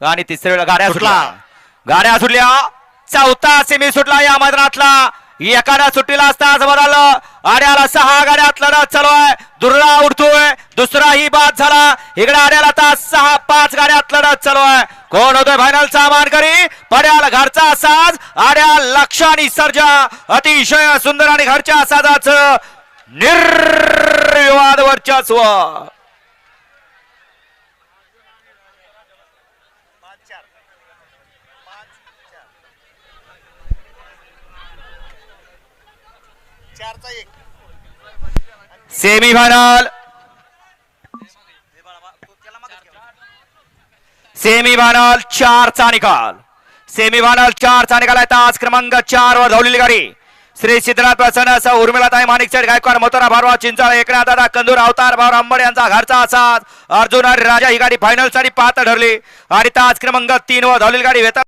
आणि तिसऱ्या वेळेला गाड्या सुटला. गाड्या सुटल्या. चौथा सेमी सुटला या मैदानातला. एखाद्या सुट्टीला असता जवळ आलं. आड्याला सहा गाड्यात लढत चालू आहे दुर्रा उडतोय. दुसराही बाद झाला. इकडे आड्याला आता सहा पाच गाड्यात लढत चालू आहे कोण होतोय फायनलचा मानकरी? पड्याला घरचा साज. आड्या लक्ष आणि सर्जा. अतिशय सुंदर आणि घरच्या साजाचं निर्विवाद वर्चस्व. चारचा एक. सेमीफायनल. सेमीफायनल चारचा निकाल. सेमीफायनल चारचा निकाल आहे. तास क्रमांक चार वर धावलेली गाडी. श्री सिद्धनाथ प्रसन्न उर्मिलाताई माणिकचड गायकवाड मोतरा भारवा चिंचाळ एकनाथ दादा कंदूर अवतार भाऊ अंबड यांचा घरचा असा अर्जुन आणि राजा ही गाडी फायनलसाठी पाहता ठरली. आणि तास क्रमांक तीन व धावलेली गाडी वेता